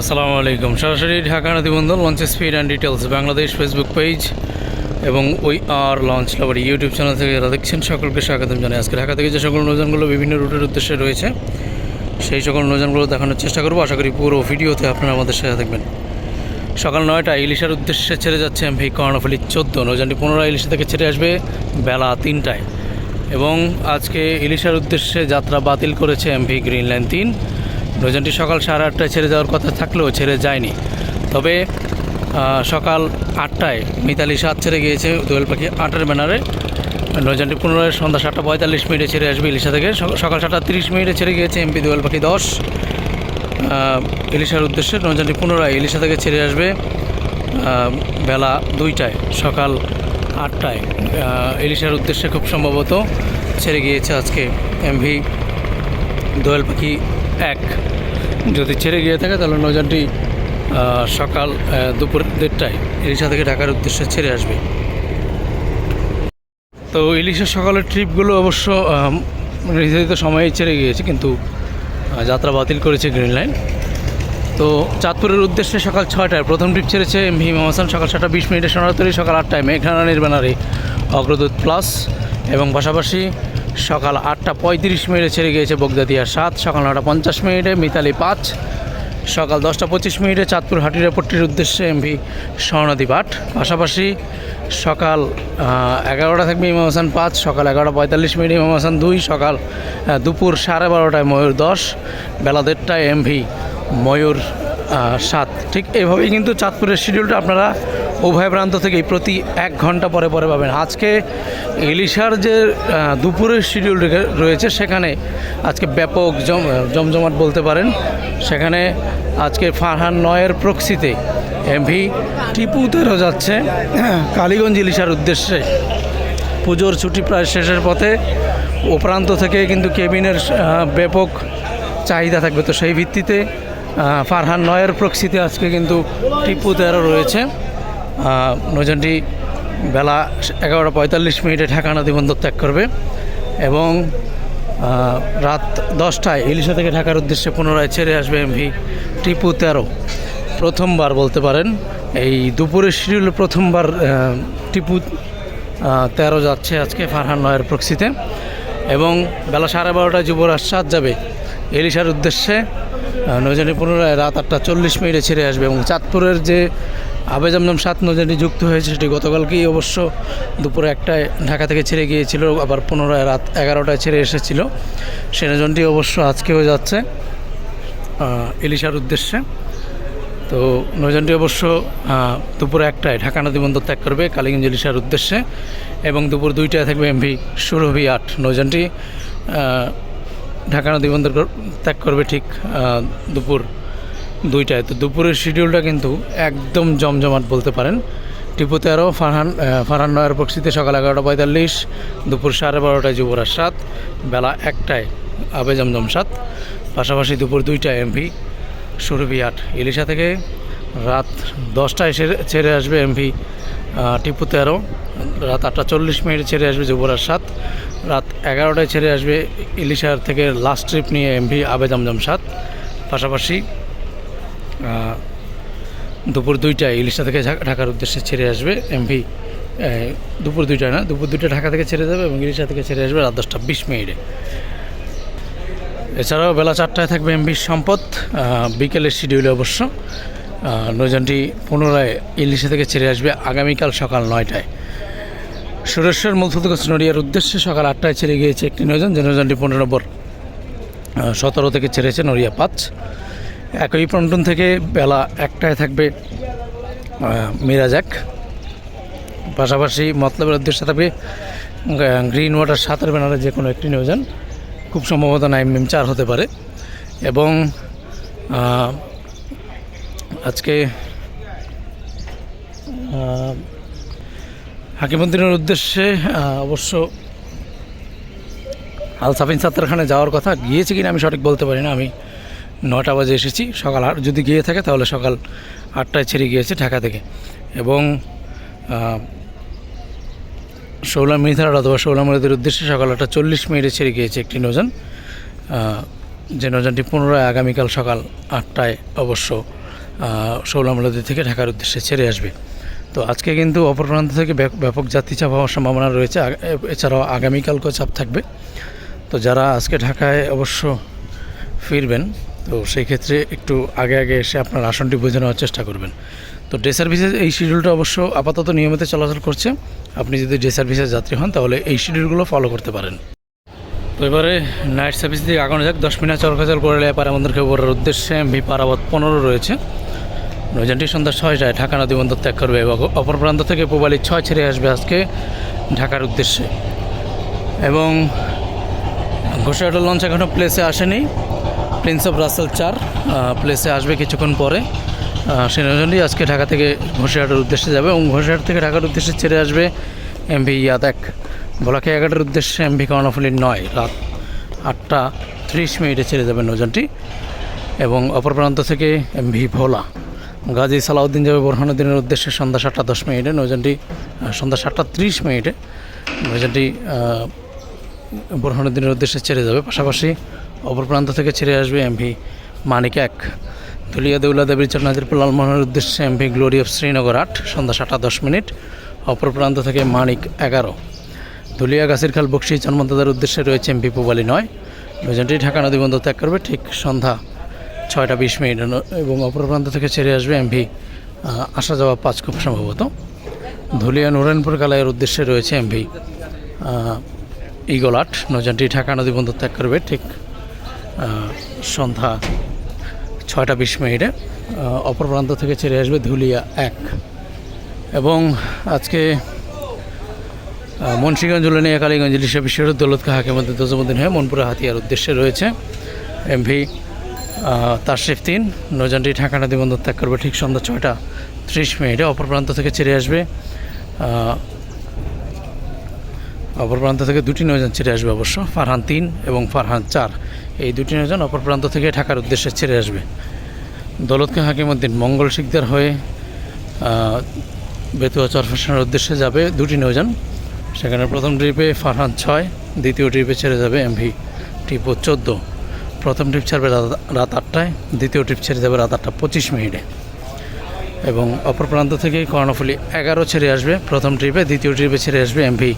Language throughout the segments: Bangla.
আসসালামু আলাইকুম। সরাসরি Dhaka নদীবন্দর launch speed and details Bangladesh Facebook page এবং ওই আর লঞ্চ লাভার ইউটিউব চ্যানেল থেকে যারা দেখছেন, সকলকে স্বাগতম জানাই। আজকে ঢাকা থেকে যে সকল নৌযানগুলো বিভিন্ন রুটের উদ্দেশ্যে রয়েছে, সেই সকল নৌযানগুলো দেখানোর চেষ্টা করব। আশা করি পুরো ভিডিওতে আপনারা আমাদের সাথে থাকবেন। সকাল নয়টা ইলিশার উদ্দেশ্যে ছেড়ে যাচ্ছে এমভি কর্ণফুলি চোদ্দ। নৌযানটি পুনরায় ইলিশা থেকে ছেড়ে আসবে বেলা তিনটায়। এবং আজকে ইলিশার উদ্দেশ্যে যাত্রা বাতিল করেছে এমভি গ্রিন লাইন তিন। নৌযানটি সকাল সাড়ে আটটায় ছেড়ে যাওয়ার কথা থাকলেও ছেড়ে যায়নি। তবে সকাল আটটায় মিতালি সাত ছেড়ে গিয়েছে দোয়েল পাখি আটের ব্যানারে। নৌযানটি পুনরায় সন্ধ্যা সাতটা পঁয়তাল্লিশ মিনিটে ছেড়ে আসবে ইলিশা থেকে। সক- সকাল সাতটা তিরিশ মিনিটে ছেড়ে গিয়েছে এমপি দোয়েল পাখি দশ। ইলিশার উদ্দেশ্যে নৌযানটি পুনরায় ইলিশা থেকে ছেড়ে আসবে বেলা দুইটায়, সকাল আটটায়। ইলিশার উদ্দেশ্যে খুব সম্ভবত ছেড়ে গিয়েছে আজকে এমভি দোয়েল পাখি এক। যদি ছেড়ে গিয়ে থাকে, তাহলে নৌযানটি সকাল দুপুর দেড়টায় ইলিশা থেকে ঢাকার উদ্দেশ্যে ছেড়ে আসবে। তো ইলিশের সকালের ট্রিপগুলো অবশ্য নির্ধারিত সময়ে ছেড়ে গিয়েছে, কিন্তু যাত্রা বাতিল করেছে গ্রিন লাইন। তো চাঁদপুরের উদ্দেশ্যে সকাল ছয়টায় প্রথম ট্রিপ ছেড়েছে ভীম হাসান, সকাল ছটা বিশ মিনিটে সোনারতরি সকাল আটটায় মেঘনারানির ব্যানারে অগ্রদূত প্লাস এবং পাশাপাশি সকাল আটটা পঁয়ত্রিশ মিনিটে ছেড়ে গিয়েছে বগদাদিয়া সাত, সকাল নটা পঞ্চাশ মিনিটে মিতালি পাঁচ, সকাল দশটা পঁচিশ মিনিটে চাঁদপুর হাটি রেপোর্টটির উদ্দেশ্যে এমভি স্বর্ণদ্বীপ আট। পাশাপাশি সকাল এগারোটা থাকবে ইমাম হাসান পাঁচ, সকাল এগারোটা পঁয়তাল্লিশ মিনিট ইমাম হাসান দুই, সকাল দুপুর সাড়ে বারোটায় ময়ূর দশ, বেলা দেড়টায় এমভি ময়ূর সাত। ঠিক এইভাবেই কিন্তু চাঁদপুরের শিডিউলটা আপনারা উভয় প্রান্ত থেকেই প্রতি এক ঘণ্টা পরে পরে পাবেন। আজকে ইলিশার যে দুপুরের শিডিউল রয়েছে সেখানে আজকে ব্যাপক জম, জমজমাট বলতে পারেন। সেখানে আজকে ফারহান নয়ের প্রক্সিতে এমভি টিপুতেরও যাচ্ছে। কালীগঞ্জ ইলিশার উদ্দেশ্যে পুজোর ছুটি প্রায় শেষের পথে। ও প্রান্ত থেকে কিন্তু কেবিনের ব্যাপক চাহিদা থাকবে। তো সেই ভিত্তিতে ফারহান নয়ের প্রক্সিতে আজকে কিন্তু টিপু তেরো রয়েছে। নৌযানটি বেলা এগারোটা পঁয়তাল্লিশ মিনিটে ঢাকা নদী বন্দর ত্যাগ করবে এবং রাত দশটায় ইলিশা থেকে ঢাকার উদ্দেশ্যে পুনরায় ছেড়ে আসবে এমভি টিপু তেরো। প্রথমবার বলতে পারেন, এই দুপুরের শিডিউলে প্রথমবার টিপু তেরো যাচ্ছে আজকে ফারহান নয়ের প্রক্সিতে এবং বেলা সাড়ে বারোটায় যুবরাজ সাত যাবে এলিশার উদ্দেশ্যে নৌযানি পুনরায় রাত আটটা চল্লিশ মিনিটে ছেড়ে আসবে এবং চাঁদপুরের যে আবেজামনাম সাত নৌযানি যুক্ত হয়েছে সেটি গতকালকেই অবশ্য দুপুরে একটায় ঢাকা থেকে ছেড়ে গিয়েছিল আবার পুনরায় রাত এগারোটায় ছেড়ে এসেছিল। সে নৌযানটি অবশ্য আজকেও যাচ্ছে ইলিশার উদ্দেশ্যে। তো নৌযানটি অবশ্য দুপুর একটায় ঢাকা নদী বন্দর ত্যাগ করবে কালীগঞ্জ ইলিশার উদ্দেশ্যে। এবং দুপুর দুইটায় থাকবে এমভি সুরভি আট। নৌযানটি আহ, ঢাকা নদী বন্দর ত্যাগ করবে ঠিক দুপুর দুইটায়। তো দুপুরের শিডিউলটা কিন্তু একদম জমজমাট বলতে পারেন। টিপু তেরো, ফারহান ফারহান নয়ের পক্ষিতে সকাল এগারোটা পঁয়তাল্লিশ, দুপুর সাড়ে বারোটায় যুবরাজ সাত, বেলা একটায় আবে জমজম সাত। পাশাপাশি দুপুর দুইটায় এমভি সুরভি আট। ইলিশা থেকে রাত দশটায় ছেড়ে আসবে এমভি টিপু তেরো। রাত আটটা চল্লিশ মিনিটে ছেড়ে আসবে যুবরাজ সাত। রাত এগারোটায় ছেড়ে আসবে ইলিশার থেকে লাস্ট ট্রিপ নিয়ে এমভি আবে জমজম সাত। পাশাপাশি দুপুর দুইটায় ইলিশা থেকে ঢাকা- ঢাকার উদ্দেশ্যে ছেড়ে আসবে। এমভি দুপুর দুইটায় না দুপুর দুইটা ঢাকা থেকে ছেড়ে যাবে এবং ইলিশা থেকে ছেড়ে আসবে রাত দশটা বিশ মিনিটে। এছাড়াও বেলা চারটায় থাকবে এমভি সম্পদ বিকেলের শিডিউলে অবশ্য। আহ, নৌযানটি পুনরায় ইলিশা থেকে ছেড়ে আসবে আগামীকাল সকাল নয়টায়। সুরেশ্বর মূলফুতগঞ্জ নড়িয়ার উদ্দেশ্যে সকাল আটটায় ছেড়ে গিয়েছে একটি নৌযান যে নৌযানটি পনেরো নম্বর সতেরো থেকে ছেড়েছে নড়িয়া পাঁচ। একই পন্টন থেকে বেলা একটায় থাকবে মিরাজাক। পাশাপাশি মতলবের উদ্দেশ্যে থাকবে গ্রিন ওয়াটার সাঁতার ব্যানারে যে কোনো একটি নিয়োজন, খুব সম্ভবত নাইম মিম চার হতে পারে। এবং আজকে হাকিমুদ্দিনের উদ্দেশ্যে অবশ্য আল সাফিন সাত্তারখানে যাওয়ার কথা গিয়েছে কিনা আমি সঠিক বলতে পারি না। আমি নটা বাজে এসেছি সকাল আট যদি গিয়ে থাকে তাহলে সকাল আটটায় ছেড়ে গিয়েছে ঢাকা থেকে। এবং শৌলা মিথার অথবা শৌলা মরিদের উদ্দেশ্যে সকাল আটটা চল্লিশ মিনিটে ছেড়ে গিয়েছে একটি আহ, যে নৌযানটি পুনরায় আগামীকাল সকাল আটটায় অবশ্য শৌলামলাদি থেকে ঢাকার উদ্দেশ্যে ছেড়ে আসবে। তো আজকে কিন্তু অপর প্রান্ত থেকে ব্যাপ- ব্যাপক যাত্রী চাপ হওয়ার সম্ভাবনা রয়েছে। এছাড়াও আগামীকালকেও চাপ থাকবে। তো যারা আজকে ঢাকায় অবশ্য ফিরবেন তো সেই ক্ষেত্রে একটু আগে আগে এসে আপনার আসনটি বুঝে নেওয়ার চেষ্টা করবেন। তো ডে সার্ভিসের এই শিডিউলটা অবশ্য আপাতত নিয়মিত চলাচল করছে। আপনি যদি ডে সার্ভিসের যাত্রী হন, তাহলে এই শিডিউলগুলো ফলো করতে পারেন। তো এবারে নাইট সার্ভিস দিকে আগানো যাক। দশ মিনিট চরকাচল করে এবার আমাদেরকে ওপরের উদ্দেশ্যে। এমভি পারাবত পনেরো রয়েছে। নৌযানটি সন্ধ্যা ছয়টায় ঢাকা নদী বন্দর ত্যাগ করবে এবং অপর প্রান্ত থেকে পোবালি ছয় ছেড়ে আসবে আজকে ঢাকার উদ্দেশ্যে। এবং ঘোষাটা লঞ্চ এখনও প্লেসে আসেনি। প্রিন্স অফ রাসেল চার প্লেসে আসবে কিছুক্ষণ পরে। নৌযানটি আজকে ঢাকা থেকে ঘোষিয়াটার উদ্দেশ্যে যাবে এবং ঘোষিয়াট থেকে ঢাকার উদ্দেশ্যে ছেড়ে আসবে এমভি ইয়াদ এক ভোলাকে এগারোটার উদ্দেশ্যে এমভি কর্ণফুলি নয় রাত আটটা ত্রিশ মিনিটে ছেড়ে যাবে নৌযানটি এবং অপর প্রান্ত থেকে এমভি ভোলা। গাজী সালাউদ্দিন যাবে বোরহানুদ্দিনের উদ্দেশ্যে সন্ধ্যা সাতটা দশ মিনিটে নৌযানটি আহ, সন্ধ্যা সাতটা ত্রিশ মিনিটে নৌযানটি আহ, বোরহানুদ্দিনের উদ্দেশ্যে ছেড়ে যাবে। পাশাপাশি অপর প্রান্ত থেকে ছেড়ে আসবে এমভি মানিক এক। ধুলিয়া দেউলা দেবীর চরনাজিরপুর লালমোহনের উদ্দেশ্যে এমভি গ্লোরি অফ শ্রীনগর আট, সন্ধ্যা সাতটা দশ মিনিট। অপর প্রান্ত থেকে মানিক এগারো। ধুলিয়া গাছির খাল বক্সি জন্মদাদার উদ্দেশ্যে রয়েছে এমভি পুবালি নয়। নৌযানটি ঢাকা নদী বন্দর ত্যাগ করবে ঠিক সন্ধ্যা ছয়টা বিশ মিনিট। এবং অপর প্রান্ত থেকে ছেড়ে আসবে এমভি আসা যাওয়া পাঁচ খুব সম্ভবত। ধুলিয়া নুরানপুর কালাইয়ের উদ্দেশ্যে রয়েছে এমভি ইগল আট। নৌযানটি ঢাকা নদী বন্দর ত্যাগ করবে ঠিক সন্ধ্যা ছয়টা বিশ মিনিটে অপর প্রান্ত থেকে ছেড়ে আসবে ধুলিয়া এক। এবং আজকে মুন্সিগঞ্জ, উলানিয়া, কালীগঞ্জ, ইলিশা বিশ্বের দৌলত, কাহাকে মধ্যে দোজমুদ্দিন হয়ে মনপুরা হাতিয়ার উদ্দেশ্যে রয়েছে এমভি তারশিফ তিন, নৌযানটি ঢাকা নদী বন্দর ত্যাগ করবে ঠিক সন্ধ্যা ছয়টা ত্রিশ মিনিটে, অপর প্রান্ত থেকে ছেড়ে আসবে অপর প্রান্ত থেকে দুটি নৌযান ছেড়ে আসবে অবশ্য, ফারহান তিন এবং ফারহান চার। এই দুটি নৌযান অপর প্রান্ত থেকে ঢাকার উদ্দেশ্যে ছেড়ে আসবে। দৌলতকে হাকিমুদ্দিন মঙ্গল শিকদার হয়ে বেতুয়া চরফেশনের উদ্দেশ্যে যাবে দুটি নৌযান সেখানে প্রথম ট্রিপে ফারহান ছয়, দ্বিতীয় ট্রিপে ছেড়ে যাবে এমভি টিপো চোদ্দ। প্রথম ট্রিপ ছাড়বে রাত- রাত আটটায়, দ্বিতীয় ট্রিপ ছেড়ে যাবে রাত আটটা পঁচিশ মিনিটে। এবং অপর প্রান্ত থেকে কর্ণফুলি এগারো ছেড়ে আসবে, প্রথম ট্রিপে দ্বিতীয় ট্রিপে ছেড়ে আসবে এমভি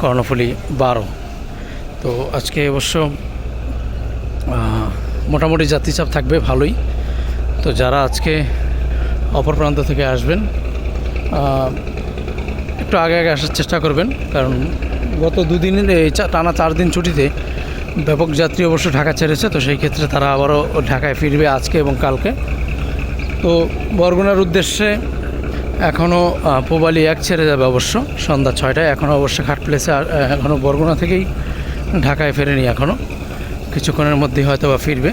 কর্ণফুলি বারো। তো আজকে অবশ্য মোটামুটি যাত্রীচাপ থাকবে, ভালোই। তো যারা আজকে অপর প্রান্ত থেকে আসবেন একটু আগে আগে আসার চেষ্টা করবেন, কারণ গত দুদিনের এই টানা চার দিন ছুটিতে ব্যাপক যাত্রী অবশ্য ঢাকা ছেড়েছে, তো সেই ক্ষেত্রে তারা আবারও ঢাকায় ফিরবে আজকে এবং কালকে। তো বরগুনার উদ্দেশ্যে এখনও পোবালি এক ছেড়ে যাবে অবশ্য সন্ধ্যা ছয়টায়। এখনও অবশ্য ঘাট প্লেসে এখনও বরগুনা থেকেই ঢাকায় ফেরেনি এখনও কিছুক্ষণের মধ্যেই হয়তো বা ফিরবে।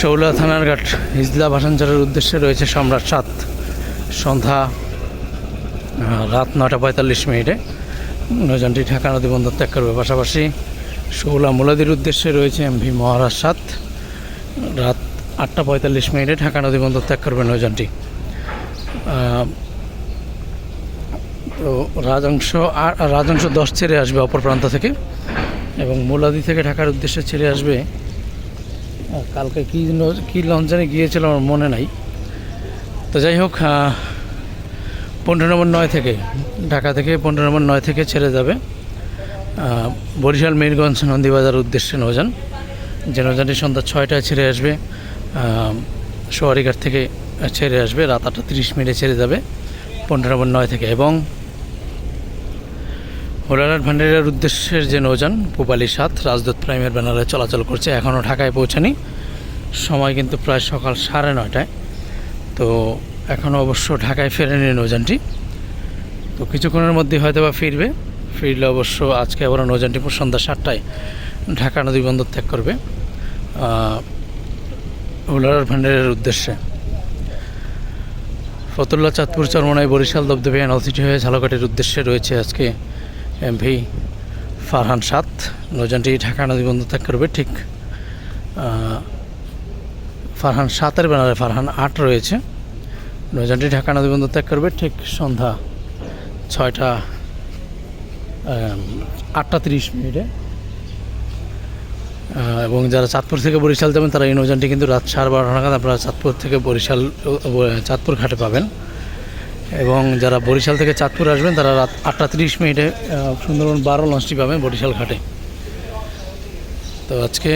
শৌলা থানার ঘাট হিজলা ভাসানচারের উদ্দেশ্যে রয়েছে সম্রাট সাত। সন্ধ্যা রাত নটা পঁয়তাল্লিশ মিনিটে। নৌযানটি ঢাকা নদী বন্দর ত্যাগ করবে। পাশাপাশি শৌলা মুলাদির উদ্দেশ্যে রয়েছে এমভি মহারাজ সাত। রাত আটটা পঁয়তাল্লিশ মিনিটে ঢাকা নদী বন্দর ত্যাগ করবে নৌযানটি আহ, তো রাজাংশ আ- রাজাংশ দশ ছেড়ে আসবে অপর প্রান্ত থেকে এবং মোলাদি থেকে ঢাকার উদ্দেশ্যে ছেড়ে আসবে। কালকে কী কী লঞ্চনে গিয়েছিল আমার মনে নাই। তো যাই হোক পনেরো নম্বর নয় থেকে, ঢাকা থেকে পনেরো নম্বর নয় থেকে ছেড়ে যাবে। বরিশাল মিরগঞ্জ নন্দীবাজার উদ্দেশ্যে নৌযান। যে নৌযানটি সন্ধ্যা ছয়টায় ছেড়ে আসবে সোয়ারিঘাট থেকে ছেড়ে আসবে, রাত আটটা তিরিশ মিনিটে ছেড়ে যাবে, পনেরো নম্বর নয় থেকে। এবং হোলারাট ভান্ডারের উদ্দেশ্যের যে নৌযান পুবালি সাত, রাজদূত প্রাইমের ব্যানারে চলাচল করছে এখনও ঢাকায় পৌঁছানি। সময় কিন্তু প্রায় সকাল সাড়ে নয়টায়। তো এখনও অবশ্য ঢাকায় ফেরেনি নৌযানটি। তো কিছুক্ষণের মধ্যে হয়তো বা ফিরবে। ফিরলে অবশ্য আজকে আবার নৌযানটি সন্ধ্যা সাতটায় ঢাকা নদী বন্দর ত্যাগ করবে হোলারাট ভান্ডারের উদ্দেশ্যে। ফতুল্লা চাঁদপুর চরমনাই বরিশাল দবদবে নলসিটি হয়ে ঝালকাটির উদ্দেশ্যে রয়েছে আজকে এমভি ফারহান সাত। নৌযানটি ঢাকা নদী বন্দর ত্যাগ করবে। ঠিক ফারহান সাতের ব্যানারে ফারহান আট রয়েছে। নৌযানটি ঢাকা নদী বন্দর ত্যাগ করবে। ঠিক সন্ধ্যা ছয়টা আটটা তিরিশ মিনিটে। এবং যারা চাঁদপুর থেকে বরিশাল যাবেন, তারা এই নৌযানটি কিন্তু রাত সাড়ে বারোটা নাগাদ আপনারা চাঁদপুর থেকে বরিশাল চাঁদপুর ঘাটে পাবেন। এবং যারা বরিশাল থেকে চাঁদপুর আসবেন, তারা রাত আটটা তিরিশ মিনিটে সুন্দরবন বারো লঞ্চটি পাবেন বরিশাল ঘাটে। তো আজকে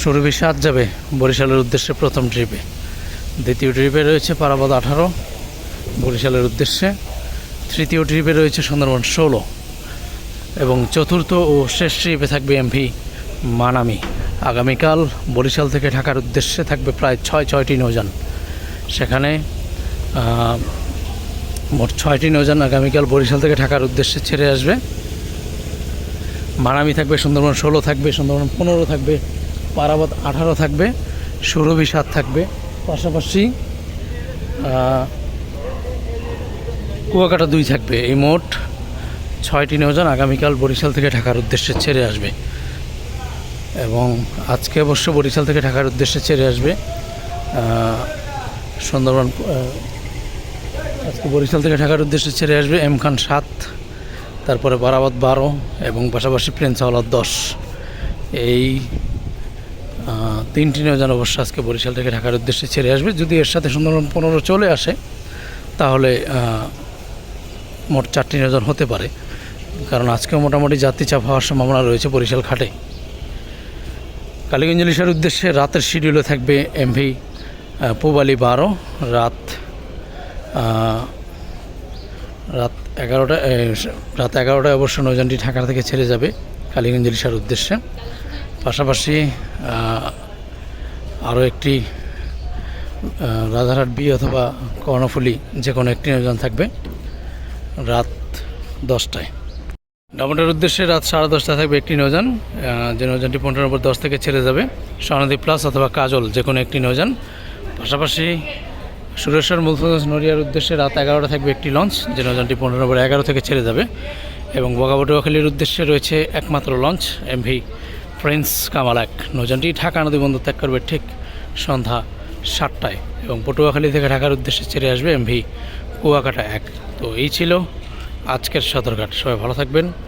সুরভি সাত যাবে বরিশালের উদ্দেশ্যে প্রথম ট্রিপে। দ্বিতীয় ট্রিপে রয়েছে পারাবাদ আঠারো, বরিশালের উদ্দেশ্যে। তৃতীয় ট্রিপে রয়েছে সুন্দরবন ষোলো। এবং চতুর্থ ও শেষ ট্রিপে থাকবে এমভি মানামি। আগামীকাল বরিশাল থেকে ঢাকার উদ্দেশ্যে থাকবে প্রায় ছয়, ছয়টি নৌযান। সেখানে মোট ছয়টি নৌযান আগামীকাল বরিশাল থেকে ঢাকার উদ্দেশ্যে ছেড়ে আসবে। মানামি থাকবে, সুন্দরবন ষোলো থাকবে, সুন্দরবন পনেরো থাকবে পারাবাদ আঠারো থাকবে, সুরভি সাত থাকবে। পাশাপাশি কুয়াকাটা দুই থাকবে। এই মোট ছয়টি নৌযান আগামীকাল বরিশাল থেকে ঢাকার উদ্দেশ্যে ছেড়ে আসবে। এবং আজকে অবশ্য বরিশাল থেকে ঢাকার উদ্দেশ্যে ছেড়ে আসবে। সুন্দরবন আজকে বরিশাল থেকে ঢাকার উদ্দেশ্যে ছেড়ে আসবে এম খান সাত, তারপরে বারাবাদ বারো এবং পাশাপাশি প্রিন্স দশ। এই তিনটি নৌযান অবশ্য আজকে বরিশাল থেকে ঢাকার উদ্দেশ্যে ছেড়ে আসবে। যদি এর সাথে সুন্দরবন পনেরো চলে আসে, তাহলে মোট চারটি নৌযান হতে পারে। কারণ আজকেও মোটামুটি যাত্রী চাপ হওয়ার সম্ভাবনা রয়েছে বরিশাল ঘাটে। কালীগঞ্জ ইলিশার উদ্দেশ্যে রাতের শিডিউলে থাকবে এমভি পুবালি বারো রাত রাত এগারোটা রাত এগারোটায় অবশ্য নৌযানটি ঢাকা থেকে ছেড়ে যাবে কালীগঞ্জ ইলিশার উদ্দেশ্যে। পাশাপাশি আরও একটি আহ, রাজারহাট বি অথবা কর্ণফুলি যে কোনো একটি নৌযান থাকবে রাত দশটায়। ডাবনটার উদ্দেশ্যে রাত সাড়ে দশটা থাকবে একটি নৌযান যে নৌযানটি পনেরো নম্বর দশ থেকে ছেড়ে যাবে। স্বর্ণদী প্লাস অথবা কাজল, যে কোনো একটি নৌযান। পাশাপাশি সুরেশ্বর মুলফগঞ্জ নড়িয়ার উদ্দেশ্যে রাত এগারোটা থাকবে একটি লঞ্চ, যে নৌযানটি পনেরো নম্বর এগারো থেকে ছেড়ে যাবে। এবং বগাবটুয়াখালীর উদ্দেশ্যে রয়েছে একমাত্র লঞ্চ এমভি প্রিন্স কামাল এক। নৌযানটি ঢাকা নদী বন্দর ত্যাগ করবে ঠিক সন্ধ্যা সাতটায়। এবং পটুয়াখালী থেকে ঢাকার উদ্দেশ্যে ছেড়ে আসবে এমভি কুয়াকাটা এক। তো এই ছিল আজকের সদরঘাট। সবাই ভালো থাকবেন।